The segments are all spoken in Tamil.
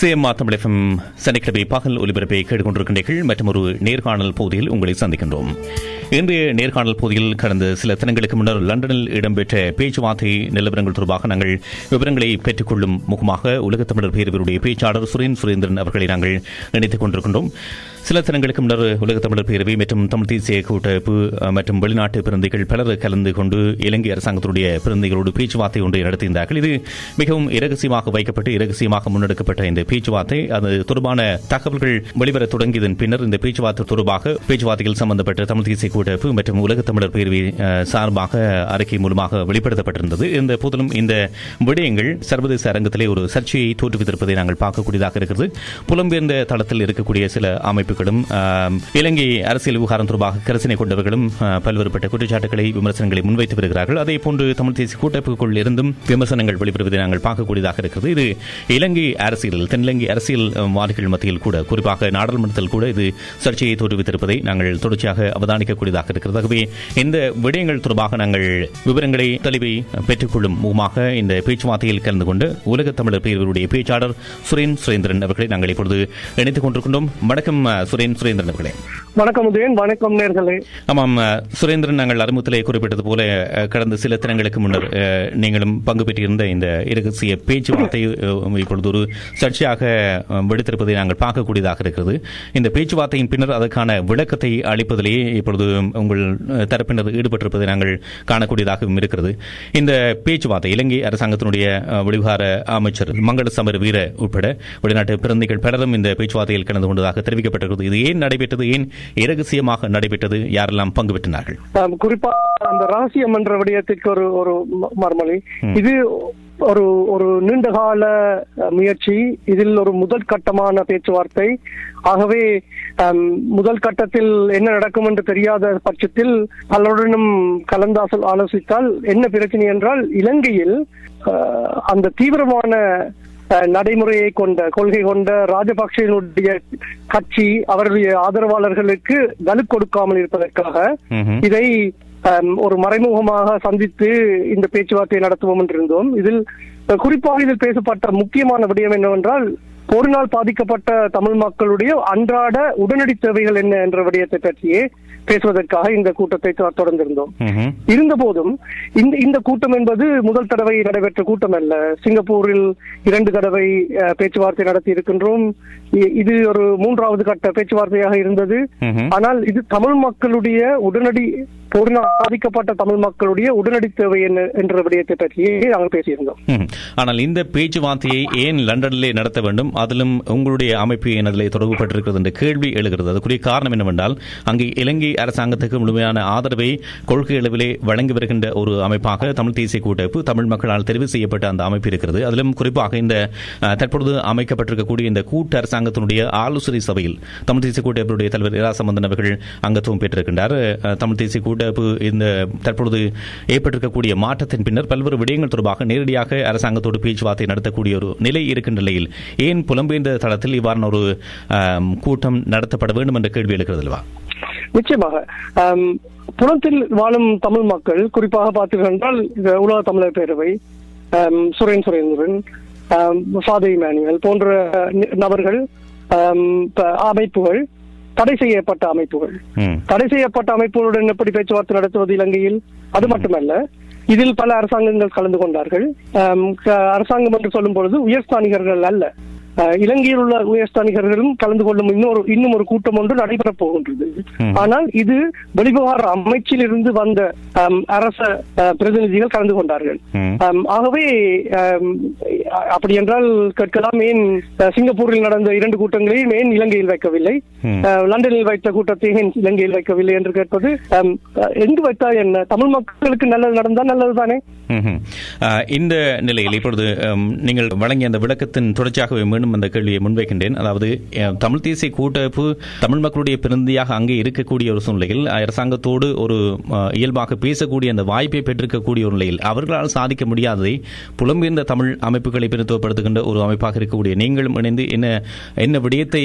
சேமா தமிழகம் சனிக்கிழமை பகல் ஒலிபரப்பை கேட்டுக்கொண்டிருக்கின்றீர்கள். மற்றும் ஒரு நேர்காணல் பகுதியில் உங்களை சந்திக்கின்றோம். இன்றைய நேர்காணல் பகுதியில் கடந்த சில தினங்களுக்கு முன்னர் லண்டனில் இடம்பெற்ற பேச்சுவார்த்தை நிலவரங்கள் தொடர்பாக நாங்கள் விவரங்களை பெற்றுக்கொள்ளும் முகமாக உலகத் தமிழர் பேரவையுடைய பேச்சாளர் சுரேன் சுரேந்திரன் அவர்களை நாங்கள் நினைத்துக் கொண்டிருக்கின்றோம். சில தினங்களுக்கு முன்னர் உலக தமிழர் பேரவை மற்றும் தமிழ் தேசிய கூட்டமைப்பு மற்றும் வெளிநாட்டு பிறந்திகள் பலர் கலந்து கொண்டு இலங்கை அரசாங்கத்துடைய பிரதிகளோடு பேச்சுவார்த்தை ஒன்றை நடத்தியிருந்தார்கள். இது மிகவும் இரகசியமாக வைக்கப்பட்டு இரகசியமாக முன்னெடுக்கப்பட்ட இந்த பேச்சுவார்த்தை. அது தொடர்பான தகவல்கள் வெளிவர தொடங்கியதன் பின்னர் இந்த பேச்சுவார்த்தை தொடர்பாக பேச்சுவார்த்தையில் சம்பந்தப்பட்ட தமிழ் தேசிய கூட்டமைப்பு மற்றும் உலக தமிழர் பேரவை சார்பாக அறிக்கை மூலமாக வெளிப்படுத்தப்பட்டிருந்தது. இந்த போதிலும் இந்த விடயங்கள் சர்வதேச அரங்கத்திலே ஒரு சர்ச்சையை தோற்றுவித்திருப்பதை நாங்கள் பார்க்கக்கூடியதாக இருக்கிறது. புலம்பெயர்ந்த தளத்தில் இருக்கக்கூடிய சில அமைப்புகள் ஆம், இலங்கை அரசியல் விவகாரம் தொடர்பாக கரிசனை கொண்டவர்களும் பல்வேறுபட்ட குற்றச்சாட்டுகளை விமர்சனங்களை முன்வைத்து வருகிறார்கள். அதே போன்று தமிழ் தேசிய கூட்டமைப்புக்குள் இருந்தும் விமர்சனங்கள் வெளிவருவதை நாங்கள் பார்க்கக்கூடியதாக இருக்கிறது. இது இலங்கை அரசியலில் தென்னிலங்கை அரசியல்வாதிகள் மத்தியில் கூட குறிப்பாக நாடாளுமன்றத்தில் கூட இது சர்ச்சையை தோற்றுவித்திருப்பதை நாங்கள் தொடர்ச்சியாக அவதானிக்கக்கூடியதாக இருக்கிறது. ஆகவே இந்த விடயங்கள் தொடர்பாக நாங்கள் விவரங்களை தெளிவை பெற்றுக்கொள்ளும் முகமாக இந்த பேச்சுவார்த்தையில் கலந்து கொண்டு உலக தமிழர் பேரவருடைய பேச்சாளர் சுரேன் சுரேந்திரன் அவர்களை நாங்கள் இப்பொழுது இணைத்துக் கொண்டிருக்கின்றோம். வணக்கம் சுரேன் சுரேந்திரன் அவர்களே. வணக்கம் உதயன் வணக்கம் நேர்களே. ஆமாம் சுரேந்திரன் நாங்கள் அறிமுகத்திலே குறிப்பிட்டது போல கடந்த சில தினங்களுக்கு முன்னர் நீங்களும் பங்கு பெற்றிருந்த இந்த இரகசிய பேச்சுவார்த்தை இப்பொழுது ஒரு சர்ச்சையாக வெடித்திருப்பதை நாங்கள் பார்க்கக்கூடியதாக இருக்கிறது. இந்த பேச்சுவார்த்தையின் பின்னர் அதற்கான விளக்கத்தை அளிப்பதிலேயே இப்பொழுது உங்கள் தரப்பினர் ஈடுபட்டிருப்பதை நாங்கள் காணக்கூடியதாகவும் இருக்கிறது. இந்த பேச்சுவார்த்தை இலங்கை அரசாங்கத்தினுடைய அஹ், வெளிவிகார அமைச்சர் மங்கள சமர் வீர உட்பட வெளிநாட்டு பிரதிகள் பலரும் இந்த பேச்சுவார்த்தையில் கலந்து கொண்டதாக தெரிவிக்கப்பட்டிருக்கிறது. இது ஏன் நடைபெற்றது? ஏன் இரகசியமாக நடைபெற்றது? யாரெல்லாம் பங்கு பெற்றினார்கள்? குறிப்பா அந்த ரகசியம் என்ற விடயத்திற்கு ஒரு ஒரு ம- மறுமொழி. ம். இது ஒரு ஒரு நீண்டகால முயற்சி. இதில் ஒரு முதல் கட்டமான பேச்சுவார்த்தை. ஆகவே முதல் கட்டத்தில் என்ன நடக்கும் என்று தெரியாத பட்சத்தில் பலருடனும் கலந்தாசல் ஆலோசித்தால் என்ன பிரச்சனை என்றால் இலங்கையில் அந்த தீவிரமான நடைமுறையை கொண்ட கொள்கை கொண்ட ராஜபக்சேனுடைய கட்சி அவருடைய ஆதரவாளர்களுக்கு வலு கொடுக்காமல் இருப்பதற்காக. இதை ஒரு மறைமுகமாக சந்தித்து இந்த பேச்சுவார்த்தையை நடத்துவோம் என்றிருந்தோம் இதில் குறிப்பாக இதில் பேசப்பட்ட முக்கியமான விடயம் என்னவென்றால் போரினால் பாதிக்கப்பட்ட தமிழ் மக்களுடைய அன்றாட உடனடி தேவைகள் என்ன என்ற விடயத்தை பற்றியே பேசுவதற்காக இந்த கூட்டத்தை தொடர்ந்திருந்தோம் ம்ஹும். இருந்த போதும் இந்த இந்த கூட்டம் என்பது முதல் தடவை நடைபெற்ற கூட்டம் அல்ல சிங்கப்பூரில் இரண்டு தடவை பேச்சுவார்த்தை நடத்தி இருக்கின்றோம் இது ஒரு மூன்றாவது கட்ட பேச்சுவார்த்தையாக இருந்தது. ஆனால் இது தமிழ் மக்களுடைய உடனடி போரினால் பாதிக்கப்பட்ட தமிழ் மக்களுடைய உடனடி தேவை என்ன என்ற விடயத்தை பற்றியே நாங்கள் பேசியிருந்தோம். ஆனால் இந்த பேச்சுவார்த்தையை ஏன் லண்டனிலே நடத்த வேண்டும்? அதிலும் உங்களுடைய அமைப்பு ஏன் தொடர்புபட்டிருக்கிறது என்று என்ற கேள்வி எழுகிறது. அதுக்குரிய காரணம் என்னவென்றால் அங்கே இலங்கை அரசாங்கத்துக்கு முழுமையான ஆதரவை கொள்கை அளவிலே வழங்கி வருகின்ற ஒரு அமைப்பாக தமிழ் தேசிய கூட்டமைப்பு தமிழ் மக்களால் தெரிவு செய்யப்பட்ட அந்த அமைப்பு இருக்கிறது. அதிலும் குறிப்பாக இந்த தற்பொழுது அமைக்கப்பட்டிருக்கக்கூடிய இந்த கூட்டு அரசாங்கத்தினுடைய ஆலோசனை சபையில் தமிழ் தேசிய கூட்டமைப்பினுடைய தலைவர் இரா சம்பந்தன் அவர்கள் அங்கத்துவம் பெற்றிருக்கின்றார். தமிழ் தேசிய கூட்ட இந்த தற்பொழுது ஏற்பட்டிருக்கக்கூடிய மாற்றத்தின் பின்னர் பல்வேறு விடயங்கள் தொடர்பாக நேரடியாக அரசாங்கத்தோடு பேச்சுவார்த்தை நடத்தக்கூடிய ஒரு நிலை இருக்கின்ற நிலையில் ஏன் புலம்பெயர்ந்த தளத்தில் இவ்வாறான ஒரு கூட்டம் நடத்தப்பட வேண்டும் என்ற கேள்வி எழுகிறது அல்லவா? நிச்சயமாக. புலத்தில் வாழும் தமிழ் மக்கள் குறிப்பாக பார்த்தீர்கள் உலக தமிழர் பேரவை சுரேன் சுரேந்திரன் ஆம், சாதை மேனுவல் போன்ற நபர்கள் அமைப்புகள் தடை செய்யப்பட்ட அமைப்புகள். தடை செய்யப்பட்ட அமைப்புகளுடன் எப்படி பேச்சுவார்த்தை நடத்துவது இலங்கையில்? அது மட்டுமல்ல இதில் பல அரசாங்கங்கள் கலந்து கொண்டார்கள். அரசாங்கம் என்று சொல்லும் பொழுது உயர்ஸ்தானிகர்கள் அல்ல. இலங்கையில் உள்ள உயர்ஸ்தானிகர்களும் கலந்து கொள்ளும் இன்னொரு இன்னும் ஒரு கூட்டம் ஒன்று நடைபெறப் போகின்றது. ஆனால் இது வெளிவிவகார அமைச்சில் இருந்து வந்த அரச பிரதிநிதிகள் கலந்து கொண்டார்கள். ஆகவே அப்படி என்றால் கேட்கலாம் ஏன் சிங்கப்பூரில் நடந்த இரண்டு கூட்டங்களையும் ஏன் இலங்கையில் வைக்கவில்லை? லண்டனில் வைத்த கூட்டத்தை ஏன் இலங்கையில் வைக்கவில்லை என்று கேட்பது எங்கு வைத்தால் என்ன? தமிழ் மக்களுக்கு நல்லது நடந்தால் நல்லது தானே ம்ஹும். ஆ, இந்த நிலையில் இப்பொழுது நீங்கள் வழங்கிய அந்த விளக்கத்தின் தொடர்ச்சியாகவே மீண்டும் மீண்டும் அந்த கேள்வியை முன்வைக்கின்றேன். அதாவது தமிழ் தேசிய கூட்டமைப்பு தமிழ் மக்களுடைய பிரதிநிதியாக அங்கே இருக்கக்கூடிய ஒரு சூழ்நிலையில் அரசாங்கத்தோடு ஒரு இயல்பாக பேசக்கூடிய அந்த வாய்ப்பை பெற்றிருக்கக்கூடிய ஒரு நிலையில் அவர்களால் சாதிக்க முடியாததை புலம்பெயர்ந்த தமிழ் அமைப்புகளை பிரதித்துவப்படுத்துகின்ற ஒரு அமைப்பாக இருக்கக்கூடிய நீங்களும் இணைந்து என்ன என்ன விடயத்தை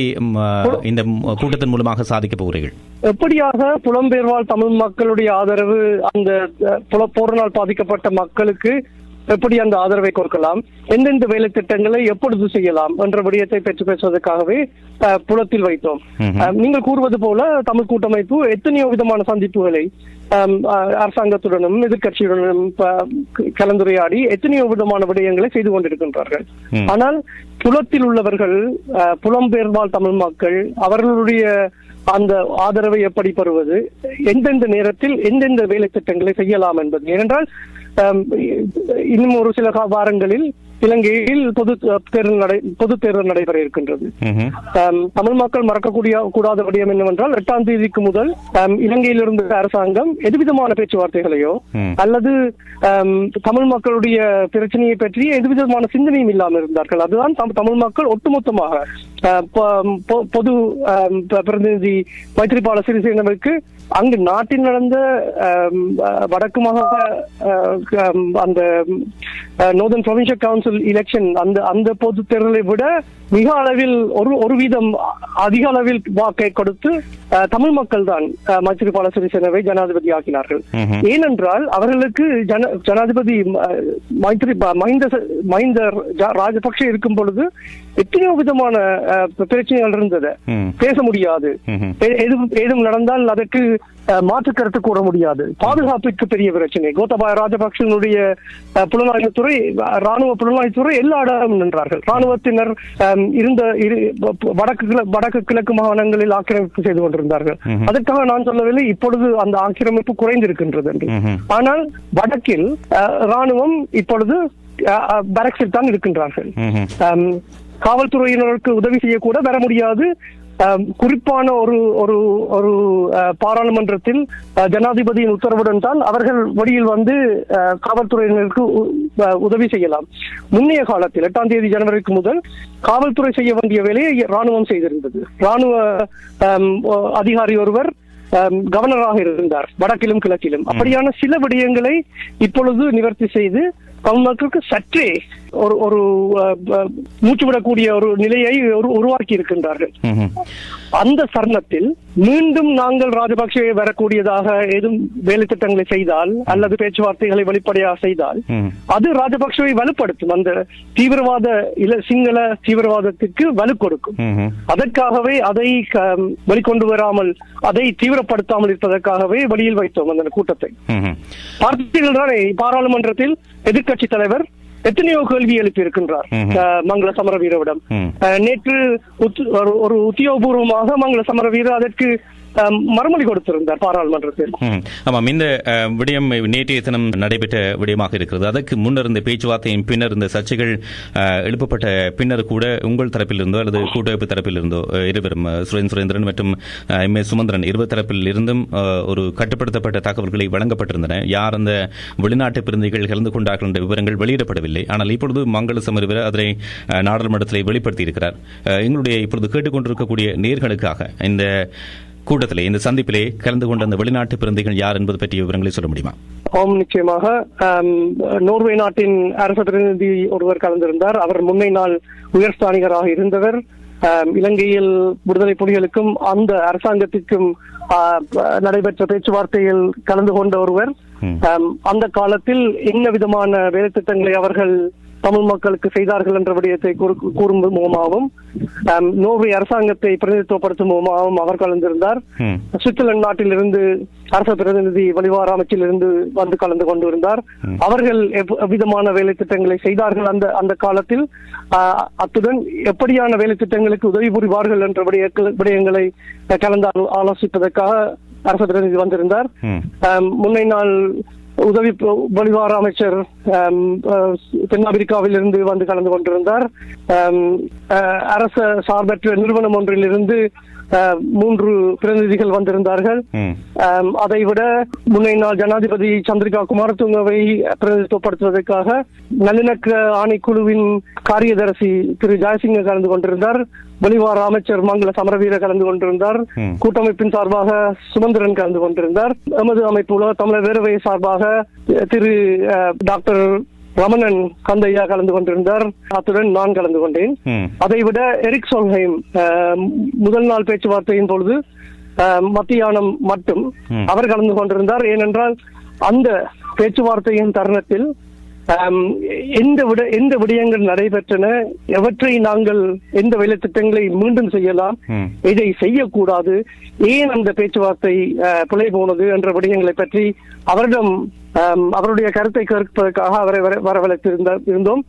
இந்த கூட்டத்தின் மூலமாக சாதிக்க போகிறீர்கள்? எப்படியாக புலம்பெயர்வாழ் தமிழ் மக்களுடைய ஆதரவு அந்த புல போரினால் பாதிக்கப்பட்ட மக்களுக்கு எப்படி அந்த ஆதரவை கொடுக்கலாம்? எந்தெந்த வேலை திட்டங்களை எப்பொழுது செய்யலாம்? என்ற விடயத்தை பெற்று பேசுவதற்காகவே புலத்தில் வைத்தோம். நீங்கள் கூறுவது போல தமிழ் கூட்டமைப்பு எத்தனையோ விதமான சந்திப்புகளை அரசாங்கத்துடனும் எதிர்க்கட்சியுடனும் ப- கலந்துரையாடி எத்தனையோ விதமான விடயங்களை செய்து கொண்டிருக்கின்றார்கள். ஆனால் புலத்தில் உள்ளவர்கள் புலம்பெயர்வாழ் தமிழ் மக்கள் அவர்களுடைய அந்த ஆதரவை எப்படி பெறுவது? எந்தெந்த நேரத்தில் எந்தெந்த வேலை திட்டங்களை செய்யலாம் என்பது? ஏனென்றால் இன்னும் ஒரு சில வாரங்களில் இலங்கையில் பொது தேர்தல் நடை பொது தேர்தல் நடைபெற இருக்கின்றது. தமிழ் மக்கள் மறக்கக்கூடிய கூடாத விடயம் என்னவென்றால் எட்டாம் தேதிக்கு முதல் ஆம், இலங்கையில் இருந்த அரசாங்கம் எதுவிதமான பேச்சுவார்த்தைகளையோ. அல்லது தமிழ் மக்களுடைய பிரச்சனையை பற்றி எதுவிதமான சிந்தனையும் இல்லாமல் இருந்தார்கள். அதுதான் தம்- தமிழ் மக்கள் ஒட்டுமொத்தமாக பொது பிரதிநிதி மைத்ரிபால சிறிசேனவுக்கு அங்கு நாட்டில் நடந்த வடக்கு மாகாண அந்த நோர்தன் ப்ரொவின்சியல் கவுன்சில் எலெக்ஷன் அந்த அந்த பொது தேர்தலை விட மிக அளவில் ஒரு ஒரு வீதம் அதிக அளவில் வாக்கை கொடுத்து தமிழ் மக்கள் தான் மைத்திரிபால சிறிசேனவை ஜனாதிபதி ஆக்கினார்கள். ஏனென்றால் அவர்களுக்கு ஜன ஜனாதிபதி மைத்திரி மஹிந்த மஹிந்த ராஜபக்ஷ இருக்கும் பொழுது எத்தனையோ விதமான பிரச்சனைகள் இருந்தது. பேச முடியாது எதுவும் ஏதும் நடந்தால் அதற்கு மாற்று கருத்து கூற முடியாது. பாதுகாப்பிற்கு பெரிய பிரச்சனை. கோத்தபாய ராஜபக்சனுடைய புலனாய்வுத்துறை ராணுவ புலனாய்வுத்துறை எல்லா இடமும் நின்றார்கள். ராணுவத்தினர் இருந்த வடக்கு வடக்கு கிழக்கு மாகாணங்களில் ஆக்கிரமிப்பு செய்து கொண்டிருந்தார்கள். அதற்காக நான் சொல்லவில்லை இப்பொழுது அந்த ஆக்கிரமிப்பு குறைந்திருக்கின்றது என்று. ஆனால் வடக்கில் ராணுவம் இப்பொழுது பரக்ஸில் தான் இருக்கின்றார்கள். காவல்துறையினருக்கு உதவி செய்யக்கூட வர முடியாது. குறிப்பான ஒரு ஒரு ஒரு பாராளுமன்றத்தில் ஜனாதிபதியின் உத்தரவுடன் தான் அவர்கள் வெளியில் வந்து காவல்துறையினருக்கு உதவி செய்யலாம். முன்னைய காலத்தில் எட்டாம் தேதி ஜனவரிக்கு முதல் காவல்துறை செய்ய வேண்டிய வேலையை ராணுவம் செய்திருந்தது. ராணுவ அதிகாரி ஒருவர் கவர்னராக இருந்தார் வடக்கிலும் கிழக்கிலும். அப்படியான சில விடயங்களை இப்பொழுது நிவர்த்தி செய்து தமிழ் மக்களுக்கு சற்றே ஒரு ஒரு மூச்சு விடக்கூடிய ஒரு நிலையை உருவாக்கி இருக்கின்றார்கள். அந்த சரணத்தில் மீண்டும் நாங்கள் ராஜபக்சே வரக்கூடியதாக ஏதும் வேலை திட்டங்களை செய்தால் அல்லது பேச்சுவார்த்தைகளை வெளிப்படையாக செய்தால். அது ராஜபக்சவை வலுப்படுத்தும் அந்த தீவிரவாத இல சிங்கள தீவிரவாதத்துக்கு வலு கொடுக்கும். அதற்காகவே அதை வெளிக்கொண்டு வராமல் அதை தீவிரப்படுத்தாமல் இருப்பதற்காகவே வெளியில் வைத்தோம் அந்த கூட்டத்தை. பார்த்தீர்கள் தானே பாராளுமன்றத்தில் எதிர்க்கட்சி தலைவர் எத்தனையோ கேள்வி எழுப்பி இருக்கின்றார். மங்கள சமரவீரவிடம். நேற்று ஒரு- உத்தியோகபூர்வமாக மங்கள சமரவீர அதற்கு மறுமொழி கொடுத்திருந்தார் பாராளுமன்றத்தில். ஆமாம் இந்த விடயம் நேற்றைய தினம் நடைபெற்ற விடயமாக இருக்கிறது. அதற்கு முன்னர் இந்த பேச்சுவார்த்தையின் பின்னர் இந்த சர்ச்சைகள் எழுப்பப்பட்ட பின்னர் கூட உங்கள் தரப்பிலிருந்தோ அல்லது கூட்டமைப்பு தரப்பிலிருந்தோ இருந்தோ இருவரும் அஹ், சுரேன் சுரேந்திரன் மற்றும் எம். ஏ சுமந்திரன் இருவர் தரப்பில் இருந்தும் ஒரு கட்டுப்படுத்தப்பட்ட தகவல்களை வழங்கப்பட்டிருந்தன. யார் அந்த வெளிநாட்டு பிரதிநிதிகள் கலந்து கொண்டார்கள் என்ற விவரங்கள் வெளியிடப்படவில்லை. ஆனால் இப்பொழுது மங்கள சமரவீர அதனை நாடாளுமன்றத்தில் வெளிப்படுத்தியிருக்கிறார். எங்களுடைய இப்பொழுது கேட்டுக்கொண்டிருக்கக்கூடிய நேர்களுக்காக இந்த கூட்டத்திலே இந்த சந்திப்பிலே கலந்து கொண்ட அந்த வெளிநாட்டு பிரதிகள் யார் என்பது பற்றிய விவரங்களை சொல்ல முடியுமா? ஆம் நிச்சயமாக. நோர்வே நாட்டின் அரச பிரதிநிதி ஒருவர் கலந்திருந்தார். அவர் முன்னை நாள் உயர்ஸ்தானிகராக இருந்தவர். இலங்கையில் விடுதலை புலிகளுக்கும் அந்த அரசாங்கத்திற்கும் நடைபெற்ற பேச்சுவார்த்தையில் கலந்து கொண்ட ஒருவர். அந்த காலத்தில் என்ன விதமான வேலை திட்டங்களை அவர்கள் தமிழ் மக்களுக்கு செய்தார்கள் என்ற விடயத்தை கூறு- கூறும் மூலமாகவும் ஆம், நோர்வே அரசாங்கத்தை பிரதிநிதித்துவப்படுத்தும் மூலமாகவும் அவர் கலந்திருந்தார். சுவிட்சர்லாந்து நாட்டிலிருந்து அரச பிரதிநிதி வெளிவார அமைச்சிலிருந்து வந்து கலந்து கொண்டிருந்தார். அவர்கள் எவ்- எவ்விதமான வேலை திட்டங்களை செய்தார்கள் அந்த அந்த காலத்தில்? அத்துடன் எப்படியான வேலை திட்டங்களுக்கு உதவி புரிவார்கள் என்ற விடயங்கள்- கலந்து ஆலோ- ஆலோசிப்பதற்காக அரச பிரதிநிதி வந்திருந்தார். முன்னை நாள் உதவி வெளிவார அமைச்சர் தென்னாப்பிரிக்காவில் இருந்து வந்து கலந்து கொண்டிருந்தார். அரச சார்பற்ற நிறுவனம் ஒன்றிலிருந்து அஹ், மூன்று பிரதிநிதிகள் வந்திருந்தார்கள். ம். ஆம், அதை விட முன்னை நாள் ஜனாதிபதி சந்திரிகா குமாரதுங்கவை பிரதிநிதித்துவப்படுத்துவதற்காக நல்லிணக்க ஆணைக்குழுவின் காரியதர்சி திரு ஜெயசிங்க கலந்து கொண்டிருந்தார். வெளிவார அமைச்சர் மங்கள சமரவீர கலந்து கொண்டிருந்தார். கூட்டமைப்பின் சார்பாக சுமந்திரன் கலந்து கொண்டிருந்தார் எமது அமைப்பு உலக தமிழர் வேரவை சார்பாக திரு டாக்டர் ரமணன் கந்தையா கலந்து கொண்டிருந்தார் அத்துடன் நான் கலந்து கொண்டேன். அதைவிட எரிக் சொல்ஹைம் முதல் நாள் பேச்சுவார்த்தையின் பொழுது மத்தியானம் மட்டும். அவர் கலந்து கொண்டிருந்தார் ஏனென்றால் அந்த பேச்சுவார்த்தையின் தருணத்தில் எந்த விட எந்த விடயங்கள் நடைபெற்றன எவற்றை நாங்கள் எந்த வேலை திட்டங்களை மீண்டும் செய்யலாம். இதை செய்யக்கூடாது ஏன் அந்த பேச்சுவார்த்தை பிழை போனது என்ற விடயங்களை பற்றி அவரிடம் அவருடைய கருத்தை கேட்பதற்காக அவரை வர- வரவழைத்திருந்த இருந்தோம்.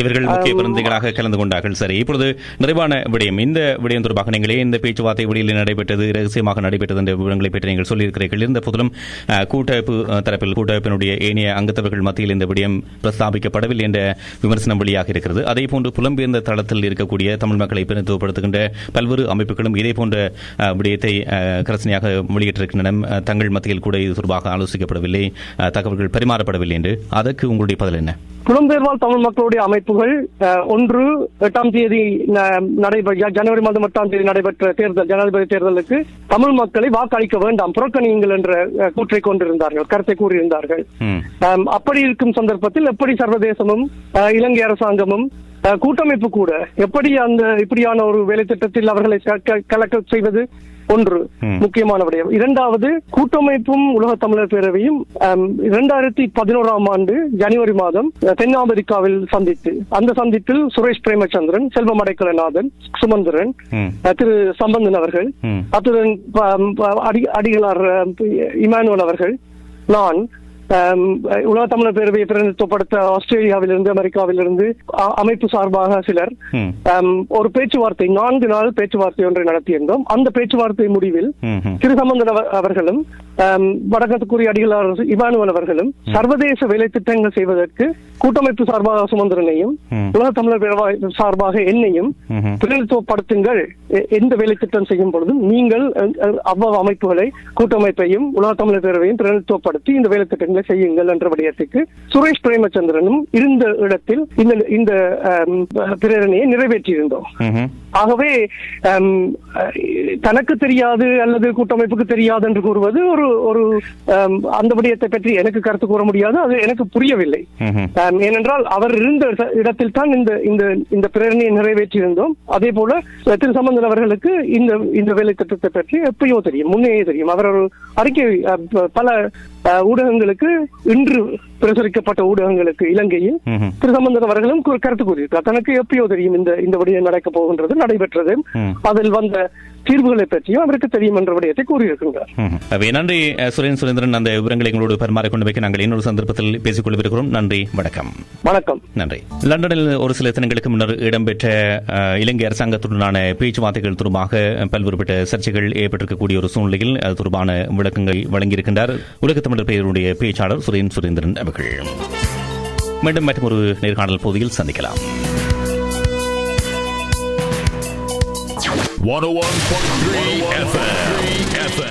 இவர்கள் முக்கிய பிரதிநிதிகளாக கலந்து கொண்டார்கள். சரி இப்பொழுது நிறைவான விடயம். இந்த விடயம் தொடர்பாக நீங்களே இந்த பேச்சுவார்த்தை வெளியில் நடைபெற்றது ரகசியமாக நடைபெற்றது என்ற விவரங்களை பற்றி நீங்கள் சொல்லியிருக்கிறீர்கள். இருந்த போதிலும் கூட்டமைப்பு தரப்பில் கூட்டமைப்பினுடைய ஏனைய அங்கத்தவர்கள் மத்தியில் இந்த விடயம் பிரஸ்தாபிக்கப்படவில்லை என்ற விமர்சனம் வெளியாக இருக்கிறது. அதே போன்று புலம்பெயர்ந்த தளத்தில் இருக்கக்கூடிய தமிழ் மக்களை பிரதிநிதித்துவப்படுத்துகின்ற பல்வேறு அமைப்புகளும் இதே போன்ற விடயத்தை கரசனையாக வெளியிட்டிருக்கின்றன தங்கள் மத்தியில் கூட இது தொடர்பாக ஆலோசிக்கப்படவில்லை. தகவல்கள் பரிமாறப்படவில்லை என்று. அதற்கு உங்களுடைய பதில் என்ன? புலம்பெயர்வாழ் தமிழ் மக்களுடைய அமைப்புகள் அஹ், ஒன்று எட்டாம் தேதி நடைபெற்ற ஜனவரி மாதம் எட்டாம் தேதி நடைபெற்ற தேர்தல் ஜனாதிபதி தேர்தலுக்கு தமிழ் மக்களை வாக்களிக்க வேண்டாம் புறக்கணியுங்கள் என்ற கூற்றை கொண்டிருந்தார்கள் கருத்தை கூறியிருந்தார்கள். அப்படி இருக்கும் சந்தர்ப்பத்தில் எப்படி சர்வதேசமும் இலங்கை அரசாங்கமும் கூட்டமைப்பு கூட எப்படி அந்த இப்படியான ஒரு வேலை திட்டத்தில் அவர்களை கலக்க செய்வது ஒன்று. முக்கியமான விடயம் இரண்டாவது கூட்டமைப்பும் உலக தமிழர் பேரவையும் இரண்டாயிரத்தி பதினோராம் ஆண்டு ஜனவரி மாதம் அஹ், தென்னாப்பிரிக்காவில் சந்தித்து. அந்த சந்திப்பில் சுரேஷ் பிரேமச்சந்திரன் செல்வம் அடைக்கலநாதன் சுமந்திரன் திரு சம்பந்தன் அவர்கள் அத்துடன் அடிகளார் இமானுவல் அவர்கள் நான் உலக தமிழர் பேரவையை பிரதிநிதித்துவப்படுத்த ஆஸ்திரேலியாவிலிருந்து அமெரிக்காவிலிருந்து அமைப்பு சார்பாக சிலர் ஒரு பேச்சுவார்த்தை நான்கு நாள் பேச்சுவார்த்தை ஒன்றை நடத்தியிருந்தோம் அந்த பேச்சுவார்த்தை முடிவில் திரு சம்பந்தன் அவ- அவர்களும் ஆம், வடக்கத்துக்குரிய அடிகளார் இமானுவல் அவர்களும் சர்வதேச வேலை திட்டங்கள் செய்வதற்கு கூட்டமைப்பு சார்பாக சுமந்திரனையும். உலக தமிழர் பேரவை சார்பாக என்னையும். பிரதிநிதித்துவப்படுத்துங்கள் எந்த வேலை திட்டம் செய்யும் பொழுதும் நீங்கள் அவ்வளவு அமைப்புகளை கூட்டமைப்பையும் உலக தமிழர் பேரவையும் பிரதிநிதித்துவப்படுத்தி இந்த வேலை திட்டங்களை செய்யுங்கள் என்ற விடயத்துக்கு சுரேஷ் பிரேமச்சந்திரனும் இருந்த இடத்தில் இந்த இந்த பிரேரணையை நிறைவேற்றியிருந்தோம். ஆகவே தனக்கு தெரியாது அல்லது கூட்டமைப்புக்கு தெரியாது என்று கூறுவது ஒரு ஒரு அந்த விடயத்தை பற்றி எனக்கு கருத்து கூற முடியாது அது எனக்கு புரியவில்லை. ஏனென்றால் அவர் இருந்த இடத்தில் தான் இந்த இந்த இந்த பிரேரணையை நிறைவேற்றியிருந்தோம். அதே போல திரு சம்பந்தன் அவர்களுக்கு இந்த இந்த வேலை திட்டத்தை பற்றி எப்பயோ தெரியும் முன்னே தெரியும். அவர் ஒரு அறிக்கை பல அஹ், ஊடகங்களுக்கு இன்று பிரசுரிக்கப்பட்ட ஊடகங்களுக்கு இலங்கையில். திரு சம்பந்தன் அவர்களும் கருத்து கூறியிருக்கார் தனக்கு எப்பயோ தெரியும் இந்த இந்த விடயம் நடக்கப் போகின்றது நடைபெற்றது. அதில் வந்த தீர்வுகளை பற்றியும் அவருக்கு தெரியும் என்ற விடயத்தை கூறியிருக்கின்றார் நன்றி சுரேன் சுரேந்திரன். அந்த விவரங்களை எங்களோடு பரிமாறிக்கொண்டு வைக்க நாங்கள் இன்னொரு சந்தர்ப்பத்தில் பேசிக் கொள்ளவிருக்கிறோம் நன்றி வணக்கம். வணக்கம். நன்றி. லண்டனில் ஒரு சில தினங்களுக்கு முன்னர் இடம்பெற்ற இலங்கை அரசாங்கத்துடனான பேச்சுவார்த்தைகள் தொடர்பாக பல்வேறுபட்ட சர்ச்சைகள் ஏற்பட்டிருக்கக்கூடிய ஒரு சூழ்நிலையில் அது தொடர்பான விளக்கங்களை வழங்கியிருக்கின்றார் உலக தமிழர் பெயருடைய பேச்சாளர் சுரேன் சுரேந்திரன் அவர்கள். மீண்டும் மற்றொரு நேர்காணல் பகுதியில் சந்திக்கலாம். 101.3